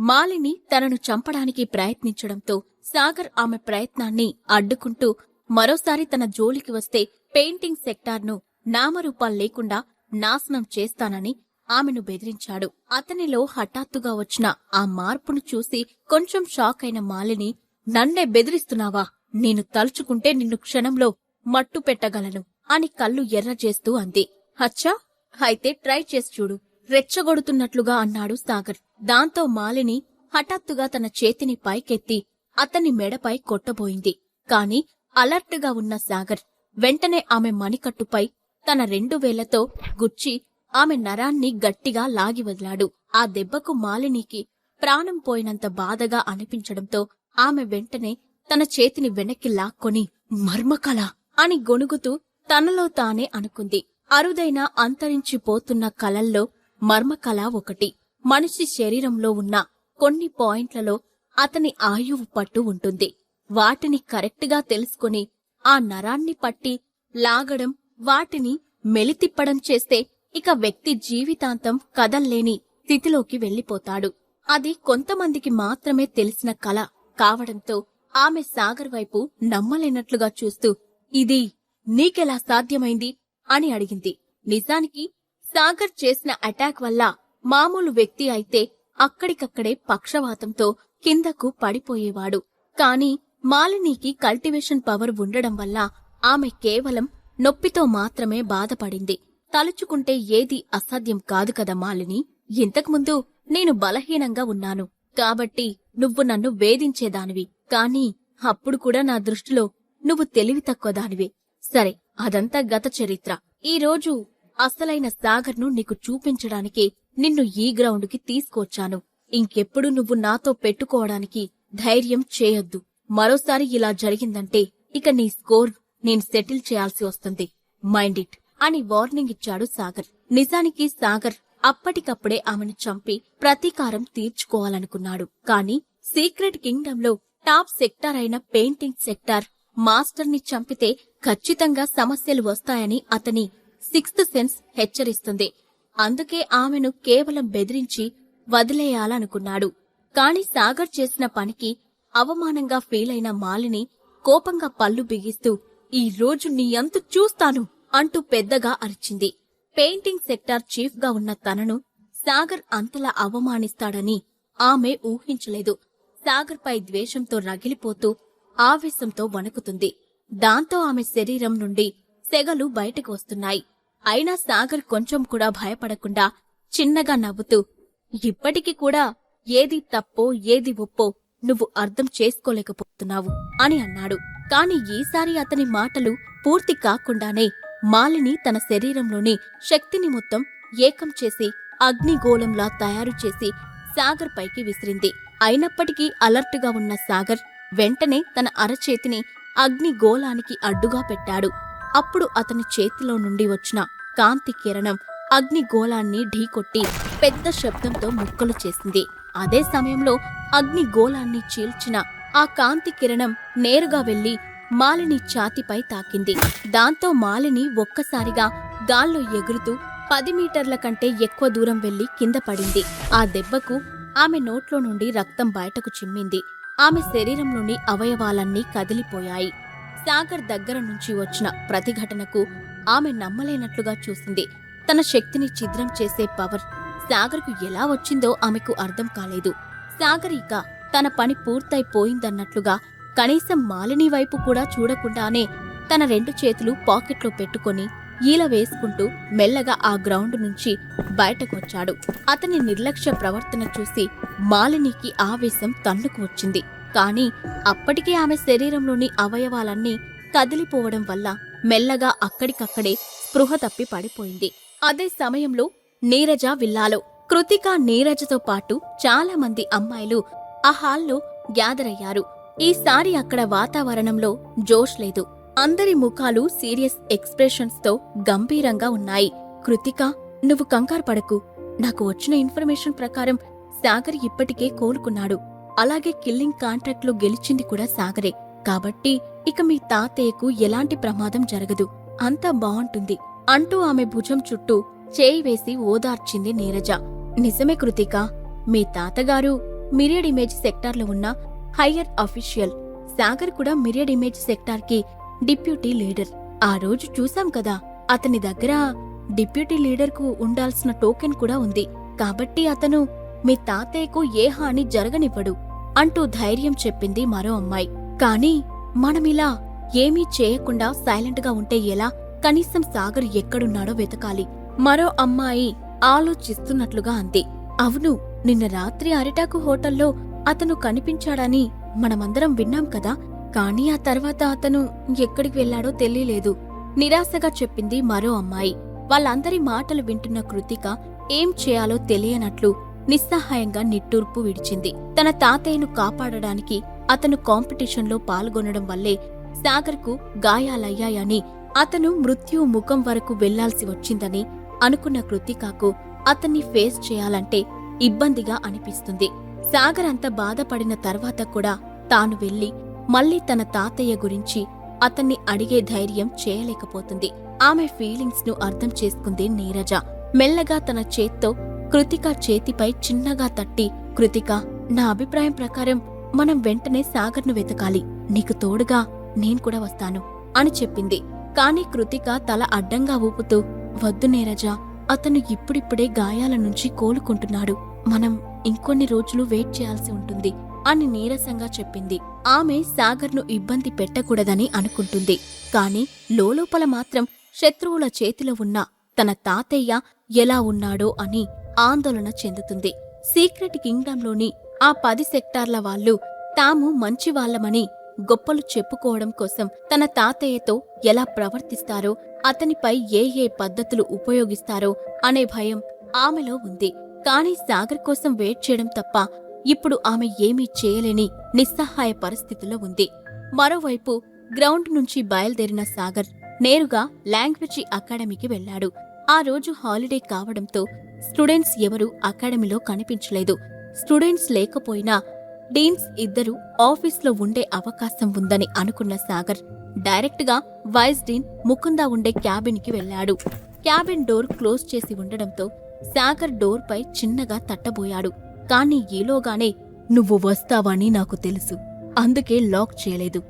మాలిని తనను చంపడానికి ప్రయత్నించడంతో సాగర్ ఆమె ప్రయత్నాన్ని అడ్డుకుంటూ మరోసారి తన జోలికి వస్తే పెయింటింగ్ సెక్టార్ను నామరూపాలు లేకుండా నాశనం చేస్తానని ఆమెను బెదిరించాడు. అతనిలో హఠాత్తుగా వచ్చిన ఆ మార్పును చూసి కొంచెం షాక్ అయిన మాలిని నన్నే బెదిరిస్తున్నావా? నేను తలుచుకుంటే నిన్ను క్షణంలో మట్టు పెట్టగలను అని కళ్ళు ఎర్ర చేస్తూ అంది. హచ్చా అయితే ట్రై చేసి చూడు. రెచ్చగొడుతున్నట్లుగా అన్నాడు సాగర్. దాంతో మాలిని హఠాత్తుగా తన చేతిని పైకెత్తి అతని మెడపై కొట్టబోయింది. కాని అలర్ట్గా ఉన్న సాగర్ వెంటనే ఆమె మణికట్టుపై తన రెండు వేలతో గుచ్చి ఆమె నరాన్ని గట్టిగా లాగి వదిలాడు. ఆ దెబ్బకు మాలినికి ప్రాణం పోయినంత బాధగా అనిపించడంతో ఆమె వెంటనే తన చేతిని వెనక్కి లాక్కొని మర్మకళ అని గొణుగుతూ తనలో తానే అనుకుంది. అరుదైన అంతరించిపోతున్న కలల్లో మర్మకళ ఒకటి. మనిషి శరీరంలో ఉన్న కొన్ని పాయింట్లలో అతని ఆయువు పట్టు ఉంటుంది. వాటిని కరెక్ట్గా తెలుసుకుని ఆ నరాన్ని పట్టి లాగడం వాటిని మెలితిప్పడం చేస్తే ఇక వ్యక్తి జీవితాంతం కదల్లేని స్థితిలోకి వెళ్ళిపోతాడు అది కొంతమందికి మాత్రమే తెలిసిన కళ కావడంతో ఆమె సాగర్ వైపు నమ్మలేనట్లుగా చూస్తూ ఇది నీకెలా సాధ్యమైంది? అని అడిగింది. నిజానికి సాగర్ చేసిన అటాక్ వల్ల మామూలు వ్యక్తి అయితే అక్కడికక్కడే పక్షవాతంతో కిందకు పడిపోయేవాడు. కాని మాలినీకి కల్టివేషన్ పవర్ ఉండడం వల్ల ఆమె కేవలం నొప్పితో మాత్రమే బాధపడింది. తలుచుకుంటే ఏది అసాధ్యం కాదు కదా మాలిని. ఇంతకుముందు నేను బలహీనంగా ఉన్నాను. కాబట్టి నువ్వు నన్ను వేధించేదానివి. కాని అప్పుడు కూడా నా దృష్టిలో నువ్వు తెలివి తక్కువ దానివే సరే అదంతా గత చరిత్ర. ఈరోజు అసలైన సాగర్ను నీకు చూపించడానికి నిన్ను ఈ గ్రౌండ్కి తీసుకొచ్చాను. ఇంకెప్పుడు నువ్వు నాతో పెట్టుకోవడానికి ధైర్యం చేయొద్దు. మరోసారి ఇలా జరిగిందంటే ఇక నీ స్కోర్ నేను సెటిల్ చేయాల్సి వస్తుంది. మైండ్ ఇట్ అని వార్నింగ్ ఇచ్చాడు సాగర్. నిజానికి సాగర్ అప్పటికప్పుడే ఆమెను చంపి ప్రతీకారం తీర్చుకోవాలనుకున్నాడు. కాని సీక్రెట్ కింగ్డమ్లో టాప్ సెక్టార్ అయిన పెయింటింగ్ సెక్టార్ మాస్టర్ని చంపితే ఖచ్చితంగా సమస్యలు వస్తాయని అతని సిక్స్త్ సెన్స్ హెచ్చరిస్తుంది. అందుకే ఆమెను కేవలం బెదిరించి వదిలేయాలనుకున్నాడు. కాని సాగర్ చేసిన పనికి అవమానంగా ఫీలైన మాలిని కోపంగా పళ్ళు బిగిస్తూ ఈ రోజు నీ అంతు చూస్తాను అంటూ పెద్దగా అరిచింది. పెయింటింగ్ సెక్టార్ చీఫ్గా ఉన్న తనను సాగర్ అంతలా అవమానిస్తాడని ఆమె ఊహించలేదు. సాగర్ పై ద్వేషంతో రగిలిపోతూ ఆవేశంతో వణుకుతుంది. దాంతో ఆమె శరీరం నుండి సెగలు బయటకు వస్తున్నాయి. అయినా సాగర్ కొంచెం కూడా భయపడకుండా చిన్నగా నవ్వుతూ ఇప్పటికీ కూడా ఏది తప్పో ఏది ఒప్పో నువ్వు అర్థం చేసుకోలేకపోతున్నావు అని అన్నాడు. కాని ఈసారి అతని మాటలు పూర్తి కాకుండానే మాలిని తన శరీరంలోని శక్తిని మొత్తం ఏకం చేసి అగ్నిగోళంలా తయారు చేసి సాగర్ పైకి విసిరింది. అయినప్పటికీ అలర్టుగా ఉన్న సాగర్ వెంటనే తన అరచేతిని అగ్నిగోళానికి అడ్డుగా పెట్టాడు. అప్పుడు అతని చేతిలో నుండి వచ్చిన కాంతి కిరణం అగ్నిగోళాన్ని ఢీకొట్టి పెద్ద శబ్దంతో ముక్కలు చేసింది. అదే సమయంలో అగ్నిగోళాన్ని చీల్చిన ఆ కాంతి కిరణం నేరుగా వెళ్ళి మాలిని ఛాతిపై తాకింది. దాంతో మాలిని ఒక్కసారిగా గాల్లో ఎగురుతూ పది మీటర్ల కంటే ఎక్కువ దూరం వెళ్ళి కింద పడింది. ఆ దెబ్బకు ఆమె నోట్లో నుండి రక్తం బయటకు చిమ్మింది. ఆమె శరీరంలోని అవయవాలన్నీ కదిలిపోయాయి. సాగర్ దగ్గర నుంచి వచ్చిన ప్రతిఘటనకు ఆమె నమ్మలేనట్లుగా చూసింది. తన శక్తిని ఛిద్రం చేసే పవర్ సాగర్కు ఎలా వచ్చిందో ఆమెకు అర్థం కాలేదు. సాగర్ ఇక తన పని పూర్తయిపోయిందన్నట్లుగా కనీసం మాలిని వైపు కూడా చూడకుండానే తన రెండు చేతులు పాకెట్లో పెట్టుకొని ఈల వేసుకుంటూ మెల్లగా ఆ గ్రౌండ్ నుంచి బయటకొచ్చాడు. అతని నిర్లక్ష్య ప్రవర్తన చూసి మాలినికి ఆవేశం తన్నుకు వచ్చింది. కాని అప్పటికే ఆమె శరీరంలోని అవయవాలన్నీ కదిలిపోవడం వల్ల మెల్లగా అక్కడికక్కడే స్పృహ తప్పి పడిపోయింది. అదే సమయంలో నీరజ విల్లాలో కృతిక నీరజతో పాటు చాలా మంది అమ్మాయిలు ఆ హాల్లో గ్యాదర్ అయ్యారు. ఈసారి అక్కడ వాతావరణంలో జోష్ లేదు. అందరి ముఖాలు సీరియస్ ఎక్స్ప్రెషన్స్తో గంభీరంగా ఉన్నాయి. కృతిక నువ్వు కంగారు పడకు. నాకు వచ్చిన ఇన్ఫర్మేషన్ ప్రకారం సాగర్ ఇప్పటికే కోలుకున్నాడు. అలాగే కిల్లింగ్ కాంట్రాక్ట్లో గెలిచింది కూడా సాగరే. కాబట్టి ఇక మీ తాతయ్యకు ఎలాంటి ప్రమాదం జరగదు. అంతా బావుంటుంది. అంటూ ఆమె భుజం చుట్టూ చేయి వేసి ఓదార్చింది నీరజ. నిజమే కృతిక మీ తాతగారు మిరియడ్ ఇమేజ్ సెక్టార్లో ఉన్న హయ్యర్ అఫీషియల్ సాగర్ కూడా మిరియడ్ ఇమేజ్ సెక్టార్కి డిప్యూటీ లీడర్. ఆ రోజు చూసాం కదా అతని దగ్గర డిప్యూటీ లీడర్కు ఉండాల్సిన టోకెన్ కూడా ఉంది. కాబట్టి అతను మీ తాతయ్యకు ఏ హాని జరగనివ్వడు. అంటూ ధైర్యం చెప్పింది మరో అమ్మాయి. కానీ మనమిలా ఏమీ చేయకుండా సైలెంట్గా ఉంటే ఎలా? కనీసం సాగర్ ఎక్కడున్నాడో వెతకాలి. మరో అమ్మాయి ఆలోచిస్తున్నట్లుగా అంది. అవును నిన్న రాత్రి అరిటాకు హోటల్లో అతను కనిపించాడని మనమందరం విన్నాం కదా. కానీ ఆ తర్వాత అతను ఎక్కడికి వెళ్ళాడో తెలియలేదు. నిరాశగా చెప్పింది మరో అమ్మాయి. వాళ్ళందరి మాటలు వింటున్న కృతిక ఏం చేయాలో తెలియనట్లు నిస్సహాయంగా నిట్టూర్పు విడిచింది. తన తాతయ్యను కాపాడడానికి అతను కాంపిటీషన్లో పాల్గొనడం వల్లే సాగర్కు గాయాలయ్యాయని అతను మృత్యు ముఖం వరకు వెళ్ళాల్సి వచ్చిందని అనుకున్న కృతికాకు అతన్ని ఫేస్ చేయాలంటే ఇబ్బందిగా అనిపిస్తుంది. సాగర్ అంత బాధపడిన తర్వాత కూడా తాను వెళ్ళి మళ్ళీ తన తాతయ్య గురించి అతన్ని అడిగే ధైర్యం చేయలేకపోతుంది. ఆమె ఫీలింగ్స్ను అర్థం చేసుకుంది నీరజ. మెల్లగా తన చేత్తో కృతిక చేతిపై చిన్నగా తట్టి కృతిక నా అభిప్రాయం ప్రకారం మనం వెంటనే సాగర్ను వెతకాలి. నీకు తోడుగా నేను కూడా వస్తాను అని చెప్పింది. కాని కృతిక తల అడ్డంగా ఊపుతూ వద్దు నేరజా అతను ఇప్పుడిప్పుడే గాయాల నుంచి కోలుకుంటున్నాడు. మనం ఇంకొన్ని రోజులు వెయిట్ చేయాల్సి ఉంటుంది అని నీరసంగా చెప్పింది. ఆమె సాగర్ను ఇబ్బంది పెట్టకూడదని అనుకుంటుంది. కాని లోలోపల మాత్రం శత్రువుల చేతిలో ఉన్న తన తాతయ్య ఎలా ఉన్నాడో అని ఆందోళన చెందుతుంది. సీక్రెట్ కింగ్డంలోని ఆ పది సెక్టార్ల వాళ్ళు తాము మంచివాళ్ళమని గొప్పలు చెప్పుకోవడం కోసం తన తాతయ్యతో ఎలా ప్రవర్తిస్తారో అతనిపై ఏ ఏ పద్ధతులు ఉపయోగిస్తారో అనే భయం ఆమెలో ఉంది. కాని సాగర్ కోసం వెయిట్ చేయడం తప్ప ఇప్పుడు ఆమె ఏమీ చేయలేని నిస్సహాయ పరిస్థితిలో ఉంది. మరోవైపు గ్రౌండ్ నుంచి బయలుదేరిన సాగర్ నేరుగా లాంగ్వేజీ అకాడమీకి వెళ్ళాడు ఆ రోజు హాలిడే కావడంతో స్టూడెంట్స్ ఎవరూ అకాడమీలో కనిపించలేదు. స్టూడెంట్స్ లేకపోయినా డీన్స్ ఇద్దరు ఆఫీస్లో ఉండే అవకాశం ఉందని అనుకున్న సాగర్ డైరెక్ట్గా వైస్ డీన్ ముకుందా ఉండే క్యాబిన్కి వెళ్ళాడు క్యాబిన్ డోర్ క్లోజ్ చేసి ఉండడంతో సాగర్ డోర్పై చిన్నగా తట్టబోయాడు. కానీ ఈలోగానే నువ్వు వస్తావని నాకు తెలుసు. అందుకే లాక్ చేయలేదు.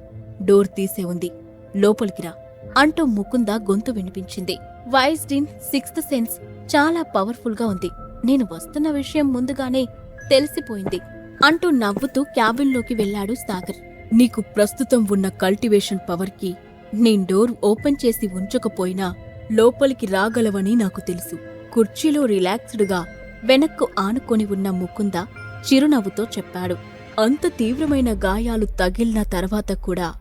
డోర్ తీసే ఉంది. లోపలికి రా. అంటూ ముకుంద గొంతు వినిపించింది. వైస్ డీన్ సిక్స్త్ సెన్స్ చాలా పవర్ఫుల్గా ఉంది. నేను వస్తున్న విషయం ముందుగానే తెలిసిపోయింది అంటూ నవ్వుతూ క్యాబిన్లోకి వెళ్ళాడు సాగర్. నీకు ప్రస్తుతం ఉన్న కల్టివేషన్ పవర్కి నేను డోర్ ఓపెన్ చేసి ఉంచకపోయినా లోపలికి రాగలవని నాకు తెలుసు. కుర్చీలో రిలాక్స్డ్గా వెనక్కు ఆనుకొని ఉన్న ముకుంద చిరునవ్వుతో చెప్పాడు. అంత తీవ్రమైన గాయాలు తగిలిన తర్వాత కూడా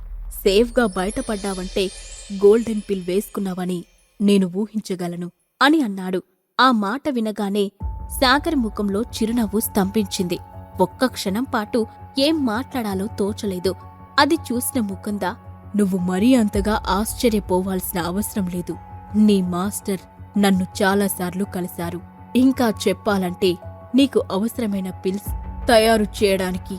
సేఫ్గా బయటపడ్డావంటే గోల్డెన్ పిల్ వేసుకున్నావని నేను ఊహించగలను అని అన్నాడు. ఆ మాట వినగానే సాగర్ ముఖంలో చిరునవ్వు స్తంభించింది. ఒక్క క్షణం పాటు ఏం మాట్లాడాలో తోచలేదు. అది చూసిన ముకుంద నువ్వు మరీ అంతగా ఆశ్చర్యపోవాల్సిన అవసరం లేదు. నీ మాస్టర్ నన్ను చాలాసార్లు కలిశారు. ఇంకా చెప్పాలంటే నీకు అవసరమైన పిల్స్ తయారు చేయడానికి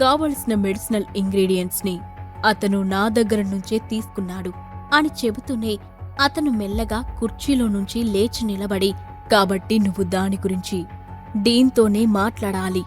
కావలసిన మెడిసినల్ ఇంగ్రీడియంట్స్ని అతను నా దగ్గర నుంచే తీసుకున్నాడు. అని చెబుతూనే అతను మెల్లగా కుర్చీలో నుంచి లేచి నిలబడి కాబట్టి నువ్వు దాని గురించి డీన్తోనే మాట్లాడాలి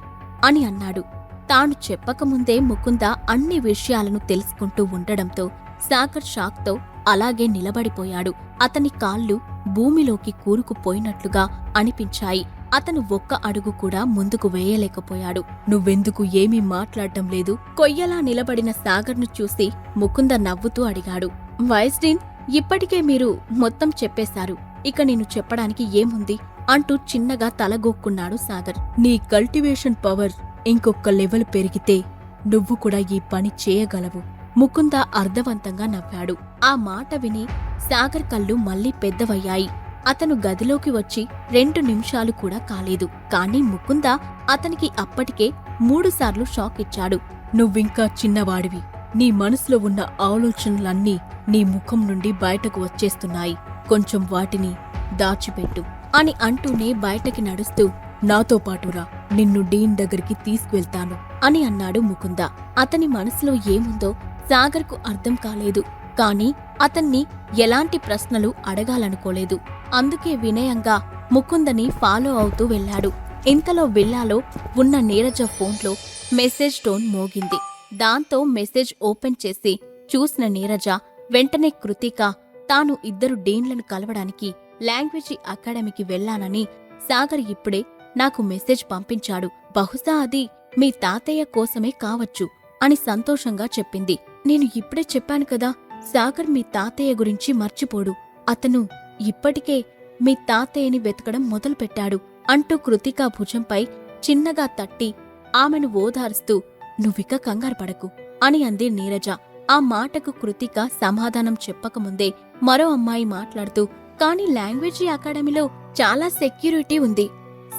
అని అన్నాడు. తాను చెప్పకముందే ముకుంద అన్ని విషయాలను తెలుసుకుంటూ ఉండడంతో సాగర్ షాక్తో అలాగే నిలబడిపోయాడు. అతని కాళ్ళు భూమిలోకి కూరుకుపోయినట్లుగా అనిపించాయి. అతను ఒక్క అడుగు కూడా ముందుకు వేయలేకపోయాడు. నువ్వెందుకు ఏమీ మాట్లాడటం లేదు? కొయ్యలా నిలబడిన సాగర్ను చూసి ముకుంద నవ్వుతూ అడిగాడు. వైస్డీన్ ఇప్పటికే మీరు మొత్తం చెప్పేశారు. ఇక నేను చెప్పడానికి ఏముంది? అంటూ చిన్నగా తలగొక్కున్నాడు సాగర్. నీ కల్టివేషన్ పవర్ ఇంకొక లెవెల్ పెరిగితే నువ్వు కూడా ఈ పని చేయగలవు. ముకుంద అర్థవంతంగా నవ్వాడు. ఆ మాట విని సాగర్ కళ్ళు మళ్ళీ పెద్దవయ్యాయి. అతను గదిలోకి వచ్చి రెండు నిమిషాలు కూడా కాలేదు. కానీ ముకుంద అతనికి అప్పటికే మూడుసార్లు షాక్ ఇచ్చాడు. నువ్వింకా చిన్నవాడివి. నీ మనసులో ఉన్న ఆలోచనలన్నీ నీ ముఖం నుండి బయటకు వచ్చేస్తున్నాయి. కొంచెం వాటిని దాచిపెట్టు అని అంటూనే బయటకి నడుస్తూ నాతో పాటురా నిన్ను డీన్ దగ్గరికి తీసుకువెళ్తాను అని అన్నాడు ముకుంద. అతని మనసులో ఏముందో సాగర్కు అర్థం కాలేదు. కాని అతన్ని ఎలాంటి ప్రశ్నలు అడగాలనుకోలేదు. అందుకే వినయంగా ముకుందని ఫాలో అవుతూ వెళ్ళాడు. ఇంతలో విల్లాలో ఉన్న నీరజ ఫోన్లో మెసేజ్ టోన్ మోగింది. దాంతో మెసేజ్ ఓపెన్ చేసి చూసిన నీరజ వెంటనే కృతిక తాను ఇద్దరు డీన్లను కలవడానికి లాంగ్వేజీ అకాడమీకి వెళ్ళానని సాగర్ ఇప్పుడే నాకు మెసేజ్ పంపించాడు. బహుశా అది మీ తాతయ్య కోసమే కావచ్చు అని సంతోషంగా చెప్పింది. నేను ఇప్పుడే చెప్పాను కదా సాగర్ మీ తాతయ్య గురించి మర్చిపోడు. అతను ఇప్పటికే మీ తాతయ్యని వెతకడం మొదలుపెట్టాడు అంటూ కృతికా భుజంపై చిన్నగా తట్టి ఆమెను ఓదారుస్తూ నువ్విక కంగారు పడకు అని అంది నీరజ. ఆ మాటకు కృతిక సమాధానం చెప్పకముందే మరో అమ్మాయి మాట్లాడుతూ కాని లాంగ్వేజీ అకాడమీలో చాలా సెక్యూరిటీ ఉంది.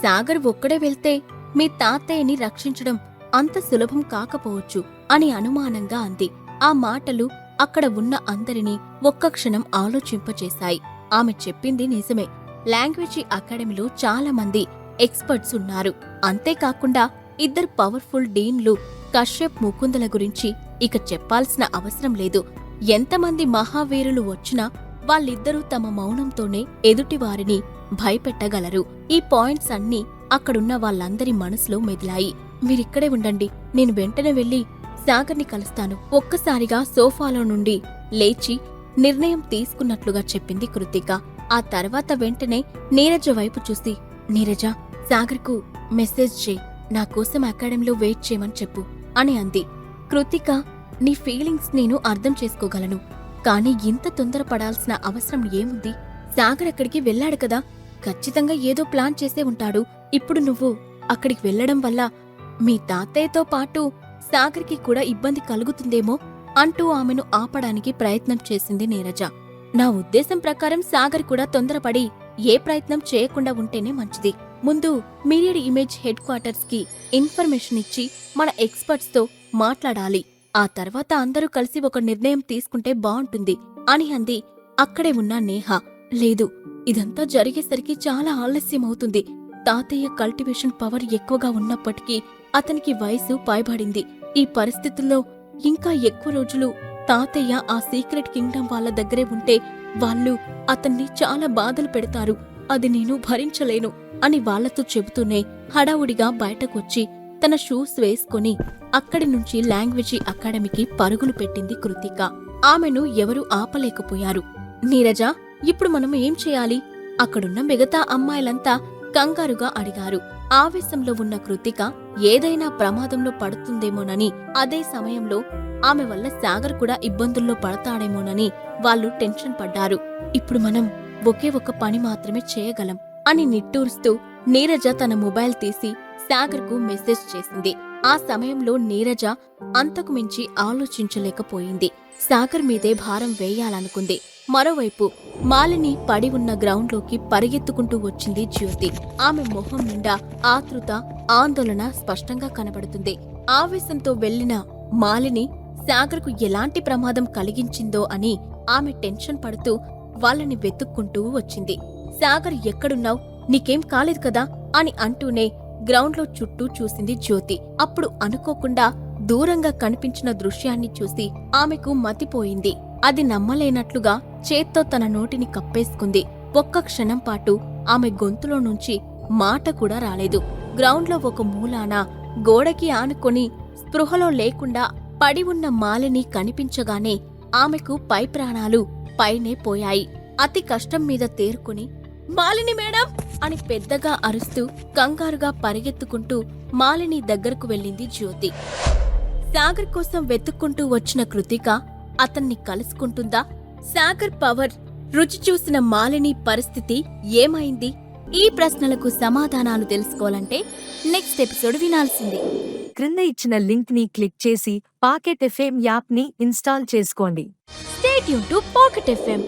సాగర్ ఒక్కడే వెళ్తే మీ తాతయ్యని రక్షించడం అంత సులభం కాకపోవచ్చు అని అనుమానంగా అంది. ఆ మాటలు అక్కడ ఉన్న అందరినీ ఒక్క క్షణం ఆలోచింపచేశాయి. ఆమె చెప్పింది నిజమే. లాంగ్వేజీ అకాడమీలో చాలా మంది ఎక్స్పర్ట్స్ ఉన్నారు. అంతేకాకుండా ఇద్దరు పవర్ఫుల్ డీన్లు కశ్యప్ ముకుందల గురించి ఇక చెప్పాల్సిన అవసరం లేదు. ఎంతమంది మహావీరులు వచ్చినా వాళ్ళిద్దరూ తమ మౌనంతోనే ఎదుటివారిని భయపెట్టగలరు. ఈ పాయింట్స్ అన్నీ అక్కడున్న వాళ్ళందరి మనసులో మెదిలాయి. మీరిక్కడే ఉండండి నేను వెంటనే వెళ్ళి సాగర్ని కలుస్తాను. ఒక్కసారిగా సోఫాలో నుండి లేచి నిర్ణయం తీసుకున్నట్లుగా చెప్పింది కృతిక. ఆ తర్వాత వెంటనే నీరజ వైపు చూసి నీరజ సాగర్కు మెసేజ్ చేయి. నా కోసం అకాడమీలో వెయిట్ చేయమని చెప్పు. అని అంది. కృతిక నీ ఫీలింగ్స్ నేను అర్థం చేసుకోగలను. కానీ ఇంత తొందరపడాల్సిన అవసరం ఏముంది? సాగర్ అక్కడికి వెళ్ళాడు కదా. ఖచ్చితంగా ఏదో ప్లాన్ చేసే ఉంటాడు. ఇప్పుడు నువ్వు అక్కడికి వెళ్ళడం వల్ల మీ తాతయ్యతో పాటు సాగర్కి కూడా ఇబ్బంది కలుగుతుందేమో అంటూ ఆమెను ఆపడానికి ప్రయత్నం చేసింది నీరజ. నా ఉద్దేశం ప్రకారం సాగర్ కూడా తొందరపడి ఏ ప్రయత్నం చేయకుండా ఉంటేనే మంచిది. ముందు మిరియడ్ ఇమేజ్ హెడ్ క్వార్టర్స్కి ఇన్ఫర్మేషన్ ఇచ్చి మన ఎక్స్పర్ట్స్తో మాట్లాడాలి. ఆ తర్వాత అందరూ కలిసి ఒక నిర్ణయం తీసుకుంటే బాగుంటుంది అని అంది అక్కడే ఉన్న నేహ. లేదు ఇదంతా జరిగేసరికి చాలా ఆలస్యం అవుతుంది. తాతయ్య కల్టివేషన్ పవర్ ఎక్కువగా ఉన్నప్పటికీ అతనికి వయసు పైబడింది. ఈ పరిస్థితుల్లో ఇంకా ఎక్కువ రోజులు తాతయ్య ఆ సీక్రెట్ కింగ్డమ్ వాళ్ళ దగ్గరే ఉంటే వాళ్ళు అతన్ని చాలా బాధలు పెడతారు. అది నేను భరించలేను. అని వాళ్ళతో చెబుతూనే హడావుడిగా బయటకొచ్చి తన షూస్ వేసుకుని అక్కడి నుంచి లాంగ్వేజీ అకాడమీకి పరుగులు పెట్టింది కృతిక. ఆమెను ఎవరూ ఆపలేకపోయారు. నీరజ ఇప్పుడు మనం ఏం చేయాలి? అక్కడున్న మిగతా అమ్మాయిలంతా కంగారుగా అడిగారు. ఆవేశంలో ఉన్న కృతిక ఏదైనా ప్రమాదంలో పడుతుందేమోనని అదే సమయంలో ఆమె వల్ల సాగర్ కూడా ఇబ్బందుల్లో పడతాడేమోనని వాళ్ళు టెన్షన్ పడ్డారు. ఇప్పుడు మనం ఒకే ఒక పని మాత్రమే చేయగలం. అని నిట్టూరుస్తూ నీరజ తన మొబైల్ తీసి సాగర్కు మెసేజ్ చేసింది. ఆ సమయంలో నీరజ అంతకు మించి ఆలోచించలేకపోయింది. సాగర్ మీదే భారం వేయాలనుకుంది. మరోవైపు మాలిని పడి ఉన్న గ్రౌండ్లోకి పరిగెత్తుకుంటూ వచ్చింది జ్యోతి. ఆమె మొహం నిండా ఆతృత ఆందోళన స్పష్టంగా కనబడుతుంది. ఆవేశంతో వెళ్ళిన మాలిని సాగర్కు ఎలాంటి ప్రమాదం కలిగించిందో అని ఆమె టెన్షన్ పడుతూ వాళ్ళని వెతుక్కుంటూ వచ్చింది. సాగర్ ఎక్కడున్నావు? నీకేం కాలేదు కదా? అని అంటూనే గ్రౌండ్లో చుట్టూ చూసింది జ్యోతి. అప్పుడు అనుకోకుండా దూరంగా కనిపించిన దృశ్యాన్ని చూసి ఆమెకు మతిపోయింది. అది నమ్మలేనట్లుగా చేత్తో తన నోటిని కప్పేసుకుంది. ఒక్క క్షణం పాటు ఆమె గొంతులో నుంచి మాట కూడా రాలేదు. గ్రౌండ్లో ఒక మూలాన గోడకి ఆనుకొని స్పృహలో లేకుండా పడి ఉన్న మాలిని కనిపించగానే ఆమెకు పై ప్రాణాలు పైనే పోయాయి. అతి కష్టం మీద తేరుకుని మాలిని మేడం అని పెద్దగా అరుస్తూ కంగారుగా పరిగెత్తుకుంటూ మాలిని దగ్గరకు వెళ్ళింది జ్యోతి. సాగర్ కోసం వెతుక్కుంటూ వచ్చిన కృతిక అతన్ని కలుసుకుంటుందా? సాగర్ పవర్ రుచి చూసిన మాలిని పరిస్థితి ఏమైంది? ఈ ప్రశ్నలకు సమాధానాలు తెలుసుకోవాలంటే నెక్స్ట్ ఎపిసోడ్ వినాల్సిందే. క్రింద ఇచ్చిన లింక్ని క్లిక్ చేసి పాకెట్ ఎఫ్ఎం యాప్ని ఇన్స్టాల్ చేసుకోండి. స్టేట్ యూన్ టు పాకెట్ ఎఫ్ఎం